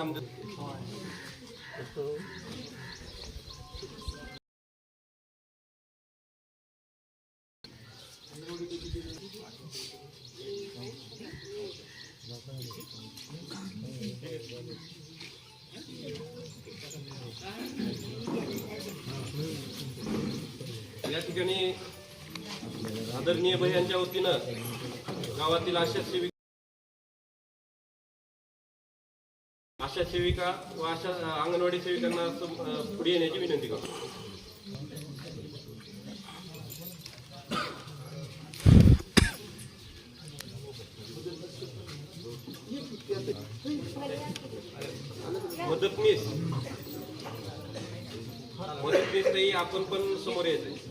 남들 या ठिकाणी आदरणीय भैयांच्या वतीनं गावातील आशा सेविका आशा सेविका व आशा अंगणवाडी सेविकांना पुढे येण्याची विनंती करतो. मदतनीस मदतनीस नाही आपण पण समोर यायचंय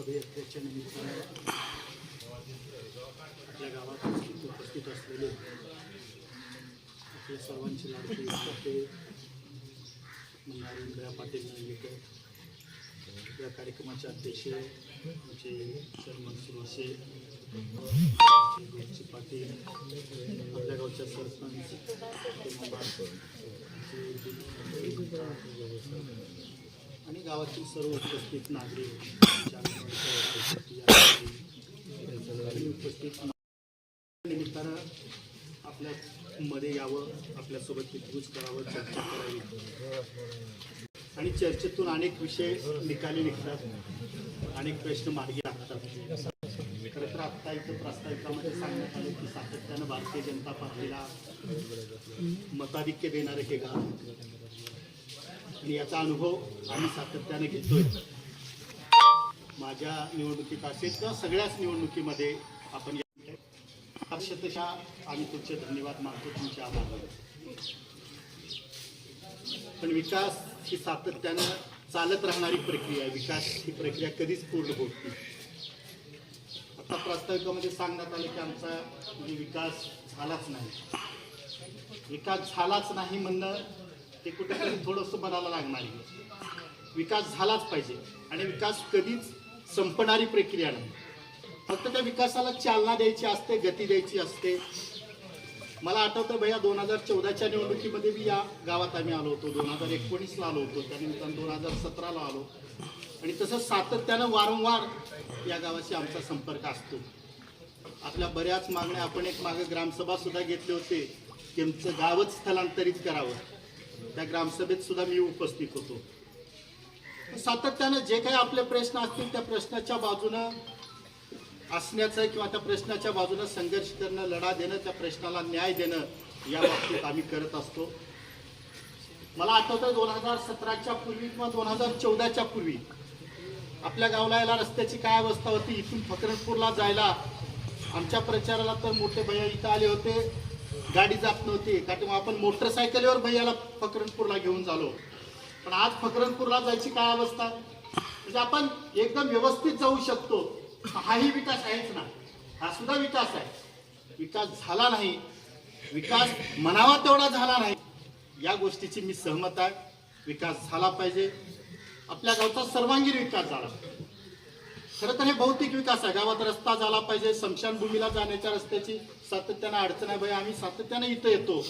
पदयात्रेच्या निमित्तानं आपल्या गावात उपस्थित असलेले आपल्या सर्वांचे लाडके ते नारायणराव पाटील नांदेकर या कार्यक्रमाचे अध्यक्ष आमचे चर्मन सुरवसे गोपची पाटील आपल्या गावच्या सरपंच आणि गावातील सर्व उपस्थित नागरिक उपस्थित निमित्तानं आपल्या मध्ये यावं आपल्यासोबत हितगुज करावं चर्चा करावी. आणि चर्चेतून अनेक विषय निकाली निघतात. अनेक प्रश्न मार्गी लागतात. खरं तर आत्ता इथं प्रास्ताविकामध्ये सांगण्यात आलं की सातत्यानं भारतीय जनता पार्टीला मताधिक्य देणारे हे गाव. आणि याचा अनुभव आम्ही सातत्याने घेतोय. माझ्या निवडणुकीत असेल किंवा सगळ्याच निवडणुकीमध्ये आपण या- आम्ही तुमचे धन्यवाद मानतो तुमचे आभार. मानतो पण विकास ही सातत्यानं चालत राहणारी प्रक्रिया आहे. विकास ही प्रक्रिया कधीच पूर्ण होत नाही. आता प्रास्ताविकामध्ये सांगण्यात आलं की आमचा म्हणजे विकास झालाच नाही. विकास झालाच नाही म्हणणं ते कुठेतरी थोडंसं मनाला लागणार आहे. विकास झालाच पाहिजे. आणि विकास कधीच संपणारी प्रक्रिया नाही. फक्त त्या विकासाला चालना द्यायची असते गती द्यायची असते. मला आठवतं भैया दोन हजार चौदाच्या निवडणुकीमध्ये मी या गावात आम्ही आलो होतो. दोन हजार एकोणीसला आलो होतो. त्यानिमित्तानं दोन हजार सतराला आलो. आणि तसंच सातत्यानं वारंवार या गावाशी आमचा संपर्क असतो. आपल्या बऱ्याच मागण्या आपण एक मागे ग्रामसभा सुद्धा घेतले होते. की आमचं गावच स्थलांतरित करावं. त्या ग्रामसभेत सुद्धा मी उपस्थित होतो. सातत्यानं जे काही आपले प्रश्न असतील त्या प्रश्नाच्या बाजूनं असण्याचं किंवा त्या प्रश्नाच्या बाजूनं संघर्ष करणं लढा देणं त्या प्रश्नाला न्याय देणं या बाबतीत आम्ही करत असतो. मला आठवतं दोन हजार सतराच्या पूर्वी किंवा दोन हजार चौदाच्या पूर्वी आपल्या गावला याला रस्त्याची काय अवस्था होती? इथून फकरणपूरला जायला आमच्या प्रचाराला तर मोठे भैया इथं आले होते. गाडी जात नव्हती कारण तेव्हा आपण मोटरसायकलीवर भैयाला फकरणपूरला घेऊन झालो. पण आज फकरणपूरला जायची काय अवस्था? म्हणजे आपण एकदम व्यवस्थित जाऊ शकतो हाही विकास आहेच ना. हा सुद्धा विकास आहे. विकास झाला नाही. विकास म्हणावा तेवढा झाला नाही. या गोष्टीची मी सहमत आहे. विकास झाला पाहिजे. आपल्या गावचा सर्वांगीण विकास झाला. पाहिजे. खरं तर हे भौतिक विकास आहे. गावात रस्ता झाला पाहिजे स्मशानभूमीला जाण्याच्या रस्त्याची सातत्यानं अडचण आहे भाई आम्ही सातत्यानं इथं येतो.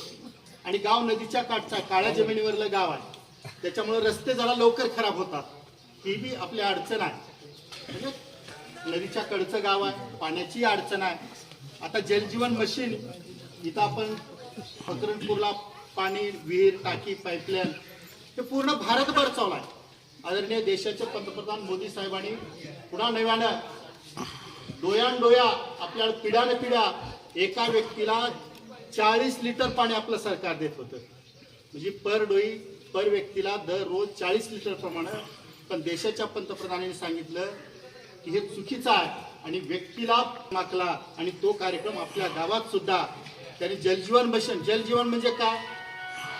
आणि गाव नदीच्या काठचा काळ्या जमिनीवरलं गाव आहे. त्याच्यामुळे रस्ते जरा लवकर खराब होतात. ही बी आपली अडचण आहे. म्हणजे नदीच्या कडचं गाव आहे पाण्याची अडचण आहे. आता जलजीवन मशीन इथं आपण फकरणपूरला पाणी विहीर टाकी पाईपलाईन हे पूर्ण भारतभर चालू आहे. आदरणीय देशाचे पंतप्रधान मोदी साहेबांनी पुन्हा नव्यानं डोयान डोया आपल्या पिढ्याने पिढ्या एका व्यक्तीला चाळीस लिटर पाणी आपलं सरकार देत होतं. म्हणजे पर डोई पर व्यक्तीला दररोज चाळीस लिटर प्रमाणे पण देशाच्या पंतप्रधानांनी सांगितलं की हे चुकीचं आहे आणि व्यक्तीला माकला आणि तो कार्यक्रम आपल्या गावात सुद्धा त्यांनी जलजीवन मिशन जलजीवन म्हणजे काय?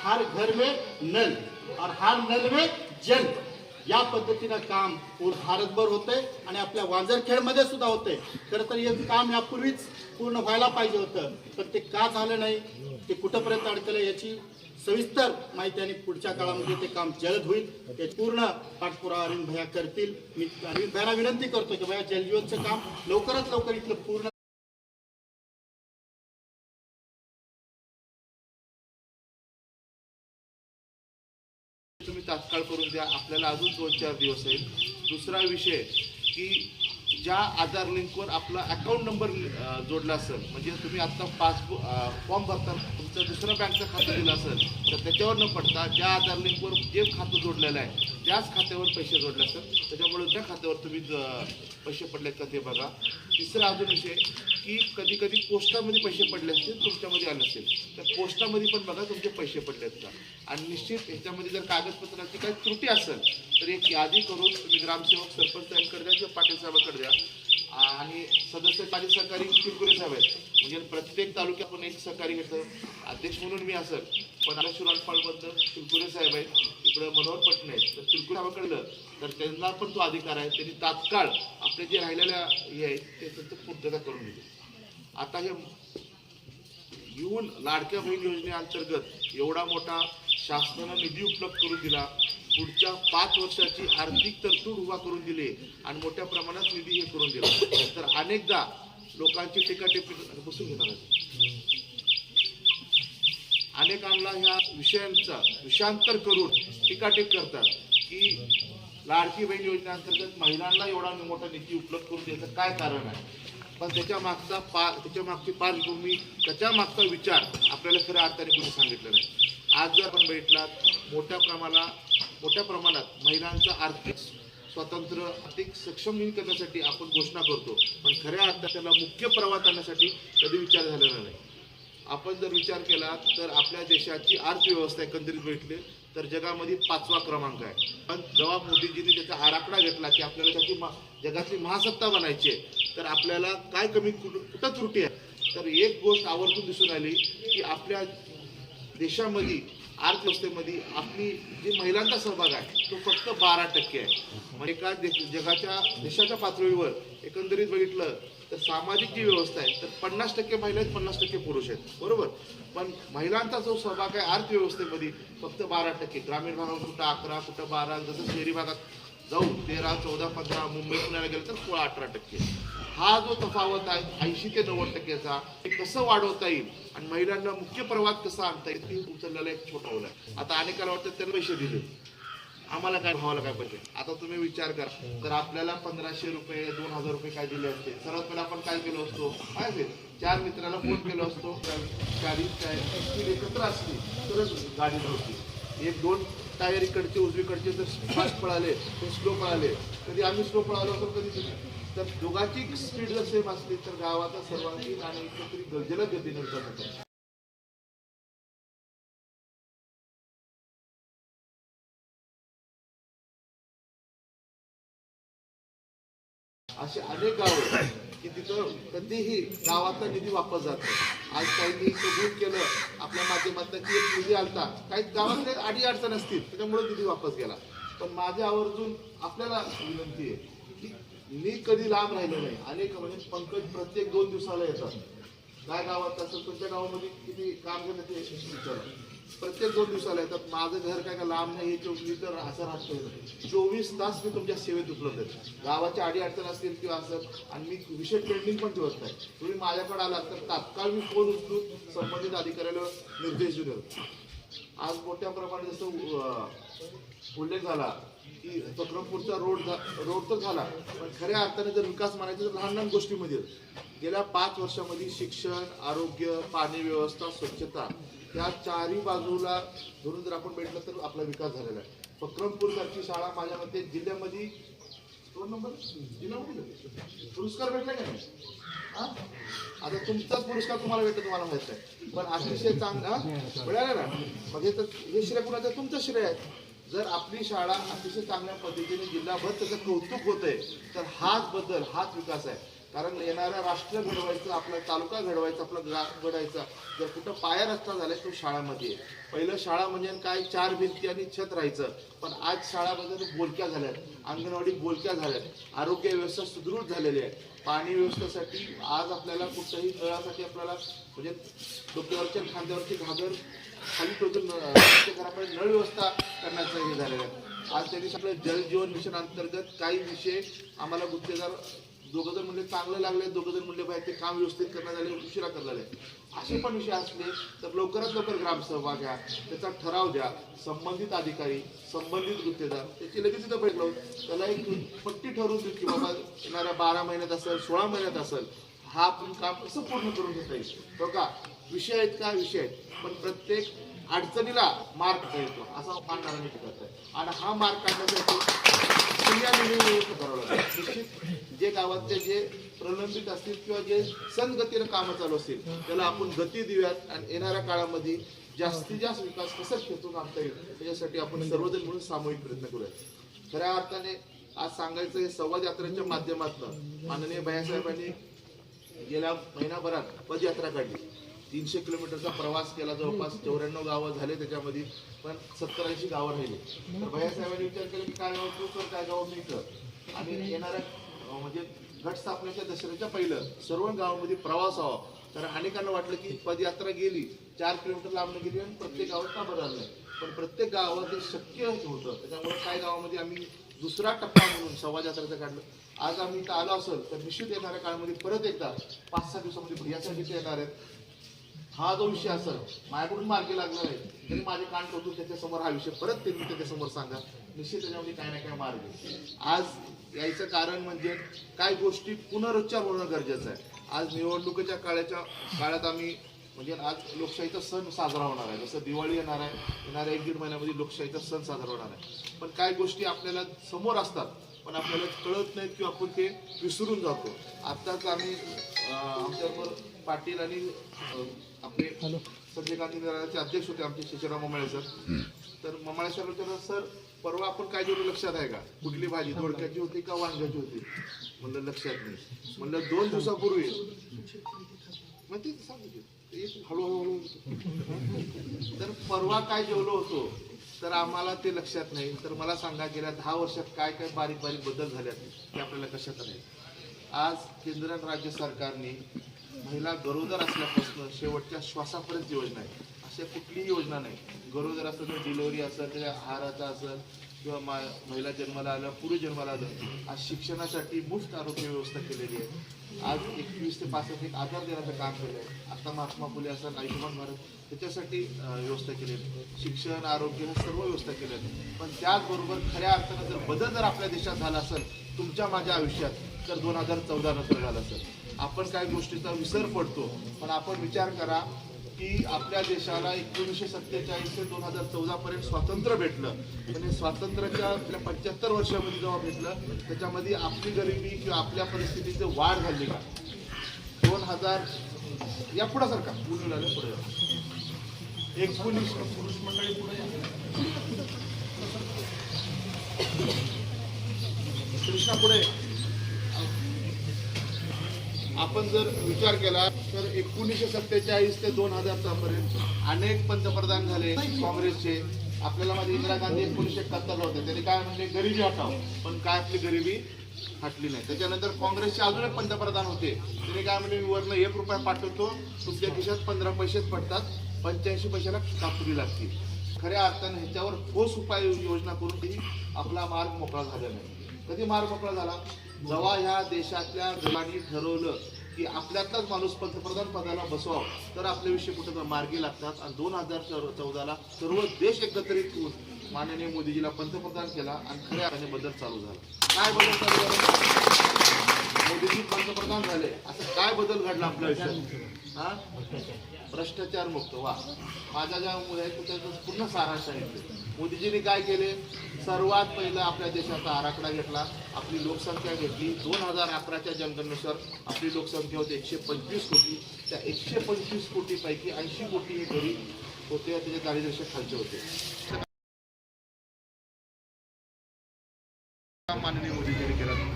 हर घर में नल. और हर नल में जल. या पद्धतीनं काम भारतभर होतंय आणि आपल्या वांजरखेडमध्ये सुद्धा होतंय. खरं तर हे काम यापूर्वीच पूर्ण व्हायला पाहिजे होतं. पण ते का झालं नाही ते कुठंपर्यंत अडकलं याची सविस्तर माहिती आणि पुढच्या काळामध्ये ते काम जलद होईल. ते पूर्ण पाठपुरावा अरविंद भैया करतील. मी अरविंद भैयाला विनंती करतो की भैया जलजीवनचं काम लवकरात लवकर इथलं पूर्ण तात्काळ करून द्या. आपल्याला अजून दोन चार दिवस आहेत. दुसरा विषय की ज्या आधार लिंकवर आपला अकाउंट नंबर जोडला असेल म्हणजे तुम्ही आत्ता पासबुक फॉर्म भरताना तुमचं दुसरं बँकचं खातं दिलं असेल तर त्याच्यावर न पडता ज्या आधार लिंकवर जे खातं जोडलेलं आहे त्याच खात्यावर पैसे जोडले असतात. त्याच्यामुळे त्या खात्यावर तुम्ही ज- पैसे आहेत का ते बघा. तिसरा अजून विषय की कधी कधी पोस्टामध्ये पैसे पडले असतील तुमच्यामध्ये आले असेल तर पोस्टामध्ये पण बघा तुमचे पैसे पडलेत का. आणि निश्चित ह्याच्यामध्ये जर कागदपत्राची काही त्रुटी असेल तर एक यादी करून तुम्ही ग्रामसेवक सरपंच यांच्याकडे द्या किंवा पाटील साहेबांकडे द्या. आणि सदस्य पाटील सहकारी किरकुरे साहेब आहेत. म्हणजे प्रत्येक तालुक्यातून एक सहकारी घेतं अध्यक्ष म्हणून मी असेल. पण आता शिराळपाडबद्दल साहेब आहेत इकडे मनोहर पटणे आहेत. तर किरकुरे साहेबांकडलं तर त्यांना पण तो अधिकार आहे. त्यांनी तात्काळ आपले जे राहिलेल्या हे आहेत ते त्यांचं पूर्तता करून दिली. आता हे येऊन लाडक्या बहीण योजनेअंतर्गत एवढा मोठा शासनानं निधी उपलब्ध करून दिला. पुढच्या पाच वर्षाची आर्थिक तरतूद उभा करून दिली आणि मोठ्या प्रमाणात निधी हे करून दिला. तर अनेकदा लोकांची टीका टिप्पणी बसून घेणार आहेत. अनेकांना ह्या विषयांचा विषांतर करून टीकाटीप करतात की लाडकी बहीण योजनेअंतर्गत महिलांना एवढा मोठा निधी उपलब्ध करून द्यायचं काय कारण आहे? पण त्याच्या मागचा पा त्याच्या मागची पार्श्वभूमी त्याच्या मागचा विचार आपल्याला खऱ्या अर्थाने कोणी सांगितलं नाही. आज जर आपण बैठलात मोठ्या प्रमाणात मोठ्या प्रमाणात महिलांचं आर्थिक स्वातंत्र्य आर्थिक सक्षम करण्यासाठी आपण घोषणा करतो. पण खऱ्या अर्थात त्याला मुख्य प्रवाह आणण्यासाठी कधी विचार झालेला नाही. आपण जर विचार केला तर आपल्या देशाची अर्थव्यवस्था एकंदरीत भेटली तर जगामध्ये पाचवा क्रमांक आहे. पण जेव्हा मोदीजींनी त्याचा आराखडा घेतला की आपल्याला त्याची मा- जगातली महासत्ता बनायची आहे. तर आपल्याला काय कमी कुठं त्रुटी आहे? तर एक गोष्ट आवर्जून दिसून आली की आपल्या देशामध्ये अर्थव्यवस्थेमध्ये आपली जी महिलांचा सहभाग आहे तो फक्त बारा टक्के आहे. म्हणजे एका देश जगाच्या देशाच्या पातळीवर एकंदरीत बघितलं तर सामाजिक जी व्यवस्था आहे तर पन्नास टक्के महिला आहेत पन्नास टक्के पुरुष आहेत. बरोबर? पण महिलांचा जो सहभाग आहे अर्थव्यवस्थेमध्ये फक्त बारा टक्के. ग्रामीण भागात कुठं अकरा कुठं बारा जसं शहरी भागात जाऊन तेरा चौदा पंधरा मुंबई पुण्याला गेलं तर सोळा अठरा टक्के. हा जो तफावत आहे ऐंशी ते नव्वद टक्क्याचा ते कसं वाढवता येईल? आणि महिलांना मुख्य प्रवाहात कसं आणता येईल? ते उचललेला एक छोटा ओला आता अनेकाला वाटतं त्यांना पैसे दिले. आम्हाला काय भावाला काय पाहिजे आता तुम्ही विचार करा. तर आपल्याला पंधराशे रुपये दोन हजार रुपये काय दिले असते? सर्वात पहिला आपण काय केलो असतो? काय चार मित्राला फोन केलो असतो. गाडी काय? ती एकत्र असली तरच गाडी नव्हती एक दोन टायर इकडचे उजवीकडचे जर फास्ट पळाले ते स्लो पळाले. कधी आम्ही स्लो पळालो असतो कधी तुम्ही तर दोघांची स्पीड जर सेम असली तर गावाचा सर्वांगीण आणि एकत्रित गरजेला गतीने विचार अशी असे अनेक गावं की तिथं कधीही गावातला निधी वापस जात आज काही कबूल केलं आपल्या माध्यमातून की एक निधी आलता. काही गावातले अडी अडचण असतील त्याच्यामुळे निधी वापस गेला. पण माझ्या आवर्जून आपल्याला विनंती आहे की मी कधी लांब राहिलो नाही. अनेक म्हणजे पंकज प्रत्येक दोन दिवसाला येतात. काय गावात असेल तुमच्या गावामध्ये किती काम केलं ते विचारा प्रत्येक दोन दिवसाला येतात. माझं घर काय का लांब नाही हे मी तर असं राहतो चोवीस तास मी तुमच्या सेवेत उपलब्ध आहे. गावाच्या आडी अडचण असतील किंवा असं आणि मी विषय ट्रेंडिंग पण ठेवत नाही. तुम्ही माझ्याकडे आलात तर तात्काळ मी फोन उचलून संबंधित अधिकाऱ्याला निर्देश दिले आज मोठ्या प्रमाणात जसं उल्लेख झाला की चक्रमपूरचा रोड रोड तर झाला पण खऱ्या अर्थाने जर विकास मानायचा तर लहान लहान गोष्टीमध्ये. गेल्या पाच वर्षामध्ये शिक्षण आरोग्य पाणी व्यवस्था स्वच्छता या चारही बाजूला धरून जर आपण भेटलं तर आपला विकास झालेला आहे. फक्रमपूर शाळा माझ्या मते जिल्ह्यामध्ये दोन नंबर? जिल्ह्यामध्ये पुरस्कार भेटला का नाही? आता तुमचाच पुरस्कार तुम्हाला भेटतो तुम्हाला माहीत आहे पण अतिशय चांगला. मिळाला ना? मग हे तर हे श्रेय कुणाचं? तुमचं श्रेय आहे. जर आपली शाळा अतिशय चांगल्या पद्धतीने जिल्हाभर त्याचं कौतुक होतंय तर हाच बदल हाच विकास आहे. कारण येणारा राष्ट्र घडवायचं आपला तालुका घडवायचा आपला गाव घडवायचा जर कुठं पाया रस्ता झालाय तो शाळामध्ये. आहे. पहिलं शाळा म्हणजे काय? चार भिंती आणि छत राहायचं. पण आज शाळामध्ये बोलक्या झाल्यात. अंगणवाडी बोलक्या झाल्यात. आरोग्य व्यवस्था सुदृढ झालेली आहे. पाणी व्यवस्थेसाठी आज आपल्याला कुठल्याही नळासाठी आपल्याला म्हणजे डोक्यावरच्या खांद्यावरची घागर खाली टोचून अं, घरामध्ये नळ व्यवस्था करण्याचं हे झालेलं आहे. आज त्या दिवशी आपलं जल जीवन मिशन अंतर्गत काही विषय आम्हाला गुत्तेदार दोघं जण म्हणले चांगलं लागले दोघं जण म्हणले बाहेर ते काम व्यवस्थित करण्यात आले उशिरा करण्यात आले. असे पण विषय असले तर लवकरात लवकर ग्रामसभा घ्या. त्याचा ठराव द्या. संबंधित अधिकारी संबंधित गुत्तेदार त्याची लगेच तिथं भेटलो त्याला एक पट्टी ठरवून देऊ की बाबा येणाऱ्या बारा महिन्यात असेल सोळा महिन्यात असेल हा आपण काम कसं पूर्ण करून घेता येईल. तो का? विषय आहेत का? विषय आहेत. पण प्रत्येक अडचणीला मार्क मिळतो असा मांडणारा मी करत आहे आणि हा मार्ग काढण्यासाठी पुण्याने करावं लागेल निश्चित जे गावातले जे प्रलंबित असतील किंवा जे संगतीनं कामं चालू असतील त्याला आपण गती देऊयात आणि येणाऱ्या काळामध्ये जास्तीत जास्त विकास कसा खेचून आणता येईल त्याच्यासाठी आपण सर्वजण म्हणून सामूहिक प्रयत्न करूयात. खऱ्या अर्थाने आज सांगायचं हे संवाद यात्रेच्या माध्यमातून माननीय भैयासाहेबांनी गेल्या महिनाभरात पदयात्रा काढली. तीनशे किलोमीटरचा प्रवास केला जवळपास चौऱ्याण्णव गावं झाले त्याच्यामध्ये पण सत्तर ऐंशी गावं राहिली. तर भैयासाहेबांनी विचार केला की काय गाव तू कर काय गाव मी कर आणि येणाऱ्या म्हणजे घट स्थापनेच्या दसऱ्याच्या पहिलं सर्व गावामध्ये प्रवास व्हावा. तर अनेकांना वाटलं की पदयात्रा गेली चार किलोमीटर लांब गेली आणि प्रत्येक गावात का बरं नाही पण प्रत्येक गावात ते शक्य होतं. त्याच्यामुळे काही गावामध्ये आम्ही दुसरा टप्पा म्हणून संवाद यात्रेचं काढलं. आज आम्ही इथं आलो असेल तर निश्चित येणाऱ्या काळामध्ये परत एकदा पाच सहा दिवसामध्ये भैयासाठी येणार आहेत. हा जो विषय असेल माझ्याकडून मार्गी लागला आहे. तरी माझे कान टोचून त्याच्यासमोर हा विषय परत त्यांनी त्याच्यासमोर सांगा निश्चित त्याच्यामध्ये काय ना काय मार्ग आहे. आज यायचं कारण म्हणजे काय गोष्टी पुनरुच्चार होणं गरजेचं आहे. आज निवडणुकीच्या काळाच्या काळात आम्ही म्हणजे आज लोकशाहीचा सण साजरा होणार आहे. जसं दिवाळी येणार आहे येणाऱ्या एक दीड महिन्यामध्ये लोकशाहीचा सण साजरा होणार आहे. पण काही गोष्टी आपल्याला समोर असतात पण आपल्याला कळत नाहीत किंवा आपण ते विसरून जातो. आत्ताच आम्ही आमच्याबरोबर पाटील आणि आपले संजय गांधी निराचे अध्यक्ष होते आमचे शिशराव ममाळे सर. तर ममाळे सर विचारलं सर परवा आपण काय जेवढं लक्षात आहे का? कुठली भाजी दोडक्याची होती का वांग्याची होती? म्हणलं लक्षात नाही. म्हणलं दोन दिवसापूर्वी. मग ते सांगितलं. हळूहळू. हळू तर परवा काय जेवलो होतो? तर आम्हाला ते लक्षात नाही. तर मला सांगा गेल्या दहा वर्षात काय काय बारीक बारीक बदल झाल्यात ते आपल्याला कशात नाही आज केंद्र आणि राज्य सरकारने महिला गरोदर असल्यापासून शेवटच्या श्वासापर्यंत योजना आहे अशा कुठलीही योजना नाही. गरोदर असेल तर डिलिव्हरी असेल त्याच्या आहाराचा असेल किंवा मा महिला जन्माला आलं पुरुष जन्माला आलं आज शिक्षणासाठी मुफ्त आरोग्य व्यवस्था केलेली आहे. आज एकवीस ते पासष्ट एक आधार देण्याचं काम केलं आहे. आता महात्मा फुले असेल आयुष्यमान भारत त्याच्यासाठी व्यवस्था केली आहे. शिक्षण आरोग्य हे सर्व व्यवस्था केल्या आहेत. पण त्याचबरोबर खऱ्या अर्थानं जर बदल जर आपल्या देशात झाला असेल तुमच्या माझ्या आयुष्यात तर दोन हजार चौदा नंतर झाला असेल. आपण काही गोष्टीचा विसर पडतो पण आपण विचार करा की आपल्या देशाला एकोणीसशे सत्तेचाळीस ते दोन हजार चौदापर्यंत स्वातंत्र्य भेटलं. आणि स्वातंत्र्याच्या आपल्या पंच्याहत्तर वर्षामध्ये जेव्हा भेटलं त्याच्यामध्ये आपली गरिबी किंवा आपल्या परिस्थितीची वाढ झाली का? दोन हजार या पुढे सारखा पुढे झालं पुढे एकोणीस पुरुष मंडळी पुढे कृष्णा पुढे. आपण जर विचार केला तर एकोणीसशे सत्तेचाळीस ते दोन हजार पर्यंत अनेक पंतप्रधान झाले काँग्रेसचे. आपल्याला माझे इंदिरा गांधी एकोणीसशे एकाहत्तरला होते. त्यांनी काय म्हणले? गरिबी हटाव पण काय आपली गरिबी हटली नाही. त्याच्यानंतर काँग्रेसचे अजून एक पंतप्रधान होते. त्यांनी काय म्हणले? मी वरनं एक रुपया पाठवतो तुमच्या खिशात पंधरा पैसेच पडतात. पंच्याऐंशी पैशाला कापुरी लागतील. खऱ्या अर्थाने ह्याच्यावर ठोस उपाय योजना करून आपला मार्ग मोकळा झाला नाही. कधी मार्ग मोकळा झाला? जेव्हा ह्या देशातल्या जणांनी ठरवलं की आपल्यातलाच माणूस पंतप्रधान पदाला बसवावं तर आपल्याविषयी कुठं मार्गी लागतात. आणि दोन हजार चौदाला सर्व देश एकत्रित होऊन माननीय मोदीजीला पंतप्रधान केला आणि खऱ्या अर्थाने बदल चालू झाला. काय बदल चालू झाला? मोदीजी पंतप्रधान झाले. असं काय बदल घडला आपल्या आयुष्यात हा? भ्रष्टाचार मुक्त. वा. माझ्या ज्या मुलं आहेत त्याचं पूर्ण सारांश सांगितलं. मोदीजींनी काय केले? सर्वात पहिलं आपल्या देशाचा आराखडा घेतला आपली लोकसंख्या घेतली. दोन हजार अकराच्या जनगणनेनुसार आपली लोकसंख्या होती एकशे पंचवीस कोटी. त्या एकशे पंचवीस कोटीपैकी ऐंशी कोटी हे गरीब होते त्याचे दारिद्र्य खालचे होते. माननीय मोदीजींनी केलं.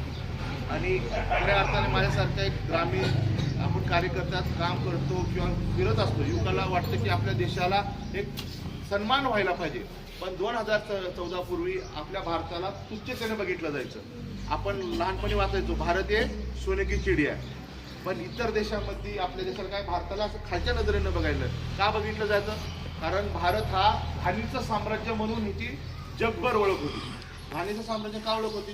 आणि खऱ्या अर्थाने माझ्यासारख्या एक ग्रामीण आपण कार्यकर्त्यात काम करतो किंवा फिरत असतो युवकाला वाटतं की आपल्या देशाला एक सन्मान व्हायला पाहिजे. पण दोन हजार चौदा पूर्वी आपल्या भारताला तुच्छतेने बघितलं जायचं. आपण लहानपणी वाचायचो भारत हे सोने की चिडी आहे. पण इतर देशामध्ये आपल्या देशाला काय भारताला असं खालच्या नजरेनं बघायला का बघितलं जायचं? कारण भारत हा घाणीचं साम्राज्य म्हणून ह्याची जगभर ओळख होती. घाणीचं साम्राज्य का ओळख होती?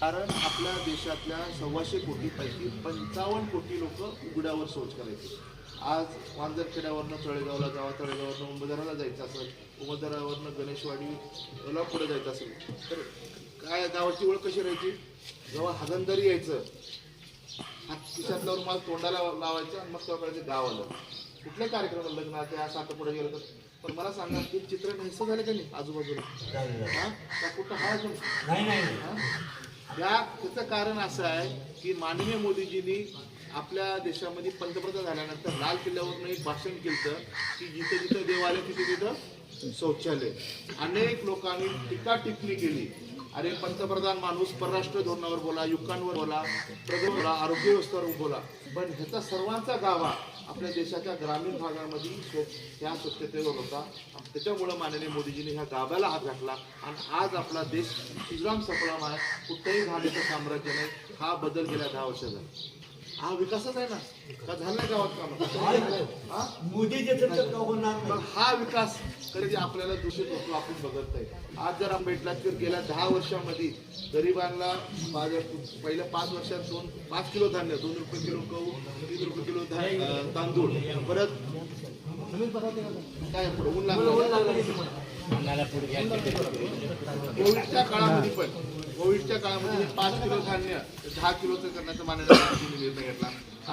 कारण आपल्या देशातल्या सव्वाशे कोटीपैकी पंचावन्न कोटी लोक उघड्यावर शौच करायचे. आज वांजरखेड्यावरनं तळेगावला जावा तळेगावरनं उंबदराला जायचं असेल उंबदरावरनं गणेशवाडी याला पुढे जायचं असेल तर काय गावाची ओळख कशी राहायची? जेव्हा हागंदरी यायचं हात खिशातला रुमाल तोंडाला लावायचं आणि मग तेव्हा कळायचं गाव आलं. कुठल्या कार्यक्रमाला लग्नाच्या असं आता पुढे गेलं तर. पण मला सांगा ते चित्र नाहीसं झालं का नाही आजूबाजूला? हा? का कुठं हा अजून? हा? या त्याचं कारण असं आहे की माननीय मोदीजींनी आपल्या देशामध्ये पंतप्रधान झाल्यानंतर लाल किल्ल्यावरनं एक भाषण केलं की जिथं जिथं देवालय तिथे तिथं शौचालय. अनेक लोकांनी टीका टिप्पणी केली. अरे पंतप्रधान माणूस परराष्ट्र धोरणावर बोला युक्कांवर बोला प्रगत बोला आरोग्य व्यवस्थेवर बोला. पण ह्याचा सर्वांचा गावा आपल्या देशाच्या ग्रामीण भागामध्ये स्व- ह्या स्वच्छतेवर होता. त्याच्यामुळं माननीय मोदीजींनी ह्या गाव्याला हात घातला. आणि आज आपला देश सुजलाम सफलाम आहे कुठेही तर साम्राज्य नाही हा बदल गेल्या दहा वर्षाचा हा विकासच आहे ना. का झालं नाही गावात काम? हा? पण हा विकास कधी आपल्याला दूषित होतो आपण बघत नाही आज जर भेटला तर गेल्या दहा वर्षामध्ये गरिबांना पहिल्या पाच वर्षात दोन पाच किलो धान्य दोन रुपये किलो गहू तीन रुपये किलो तांदूळ परत काय ऊन लागलं. कोविडच्या काळामध्ये पण कोविडच्या काळामध्ये पाच किलो धान्य दहा किलोचं करण्याचा मान्यता निर्णय घेतला.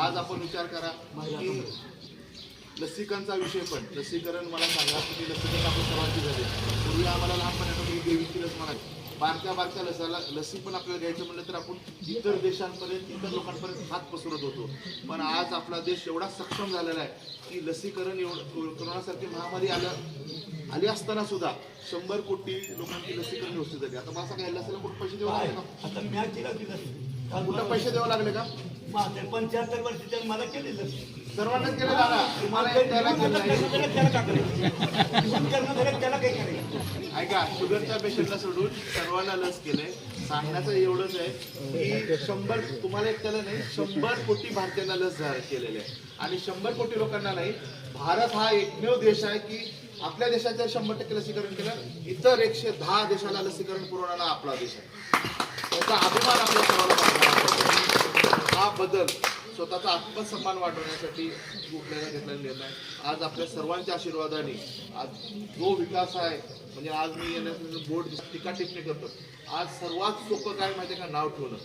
आज आपण विचार करा की लसीकरणचा विषय पण लसीकरण मला सांगा की लसीकरण आपण सर्वांची झाली पूर्वी आम्हाला लहानपणापासून देवीची लस म्हणायची. बारक्या बारक्या लसाला लसी पण आपल्याला घ्यायचं म्हणलं तर आपण इतर देशांपर्यंत इतर लोकांपर्यंत हात पसरत होतो. पण आज आपला देश एवढा सक्षम झालेला आहे की लसीकरण एवढं कोरोनासारखी महामारी आलं आली असताना सुद्धा शंभर कोटी लोकांची लसीकरण व्यवस्थित झाली. आता मला सांगा लसीला कुठे पैसे द्यावे लागले का? केलं कुठं पैसे द्यावे लागले का? पंच्याहत्तर वर्ष त्याने मला केलेलं सर्वांनाच केलं दादा. तुम्हाला एकट्याला केलं नाही. त्याला त्याला ऐका शुगरच्या पेशंटला सोडून सर्वांना लस केलंय. सांगण्याचं एवढंच आहे की शंभर तुम्हाला एकट्याला नाही शंभर कोटी भारतीयांना लस केलेली आहे. आणि शंभर कोटी लोकांना नाही भारत हा एकमेव देश आहे की आपल्या देशाच्या शंभर टक्के लसीकरण केलं इतर एकशे दहा देशाला लसीकरण पुरवणारा आपला देश आहे. त्याचा अभिमान आपल्या सर्वांना. हा बदल स्वतःचा आत्मसन्मान वाढवण्यासाठी कुठल्याला घेतलेला निर्णय आज आपल्या सर्वांच्या आशीर्वादाने आज जो विकास आहे म्हणजे आज मी येण्याचं बोर्ड टीका टिप्पणी करतो आज सर्वात सोपं काय माहिती का? नाव ठेवणं.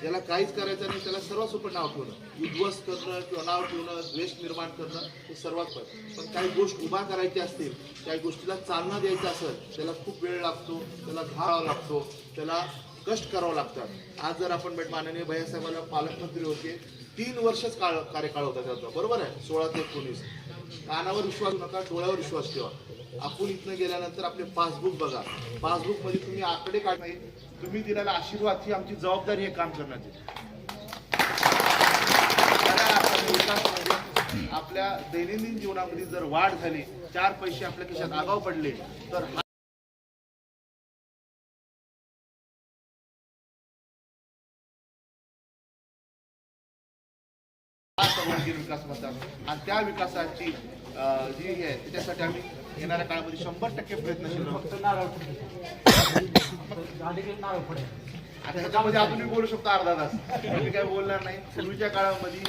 ज्याला काहीच करायचं नाही त्याला सर्वात सोपं नाव ठेवणं. उद्ध्वस्त करणं किंवा नाव ठेवणं द्वेष निर्माण करणं हे सर्वात पण पण काही गोष्ट उभा करायची असतील काही गोष्टीला चालना द्यायचं असेल त्याला खूप वेळ लागतो त्याला घालावा लागतो त्याला कष्ट करावं लागतात. आज जर आपण भेट माननीय भैयासाहेबांना पालकमंत्री होते तीन वर्षच काळ कार्यकाळ होता त्याचा. बरोबर आहे? सोळा ते एकोणीस. कानावर विश्वास नका डोळ्यावर विश्वास ठेवा. आपण इथनं गेल्यानंतर आपले पासबुक बघा. पासबुकमध्ये तुम्ही आकडे काढ. नाही तुम्ही दिलेला आशीर्वाद ही आमची जबाबदारी हे काम करण्याची. आपल्या दैनंदिन जीवनामध्ये जर वाढ झाली चार पैसे आपल्या खिशात आगाव पडले तर सर्वांगीण विकास म्हणतात आणि त्या विकासाची जी हे आहे त्याच्यासाठी आम्ही येणाऱ्या काळामध्ये शंभर टक्के प्रयत्नशील राहू. आता ह्याच्यामध्ये अजूनही बोलू शकतो अर्धा तास. मी काय बोलणार नाही. पूर्वीच्या काळामध्ये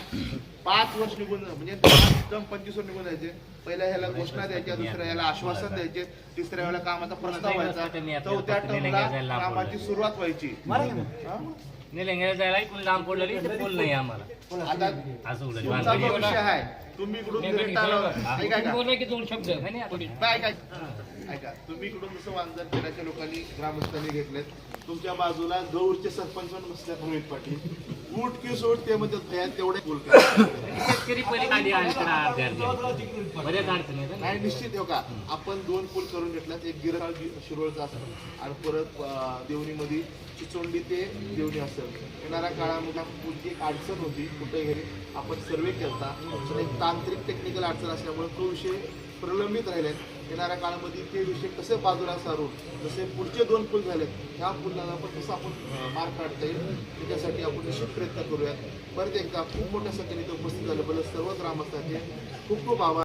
पाच वर्ष निघून म्हणजे एकदम पंचवीस वर्ष निघून जायचे. पहिल्या ह्याला घोषणा द्यायच्या दुसऱ्या ह्याला आश्वासन द्यायचे. तिसऱ्या वेळेला कामाचा प्रस्ताव व्हायचा. चौथ्या टर्मला कामाची सुरुवात व्हायची? निलंग्याला जायला इकडून लांब पडलं रे इथे पूल नाही आम्हाला. आता असं उलट. तुमचा जो विषय आहे. तुम्ही इकडून direct आला- ऐका ऐका. बोललो की दोन शब्द. ना थोडी नाही, ऐका ऐका तुम्ही इकडून जसं वांजर खेड्याच्या लोकांनी ग्रामस्थांनी घेतलेत. तुमच्या बाजूला गौरचे सरपंच पण बसल्यात रोहित पाटील. उठ की सोड ते भया तेवढे शेतकरी पहिले आधी अडचण अर्ध्या बऱ्याच अडचणी आहेत ना. नाही निश्चित हो का? आपण दोन पूल करून घेतल्यात. एक गिरहाळ शिरोळचा असेल आणि परत अं, देवणीमध्ये चिचोंडी ते देवणी असेल येणाऱ्या काळामध्ये आपण पुढची एक अडचण होती कुठे घरी आपण सर्वे केला पण एक तांत्रिक टेक्निकल अडचण असल्यामुळे तो विषय प्रलंबित राहिले येणाऱ्या काळामध्ये ते विषय कसे बाजूला सारून जसे पुढचे दोन पूल झालेत ह्या पुलाला पण कसं आपण अं, मार्ग काढता येईल. त्याच्यासाठी आपण निश्चित प्रयत्न करूयात. परत एकदा खूप मोठ्या संख्येने ते उपस्थित झाल्याबद्दल सर्व ग्रामस्थांचे खूप खूप आभार.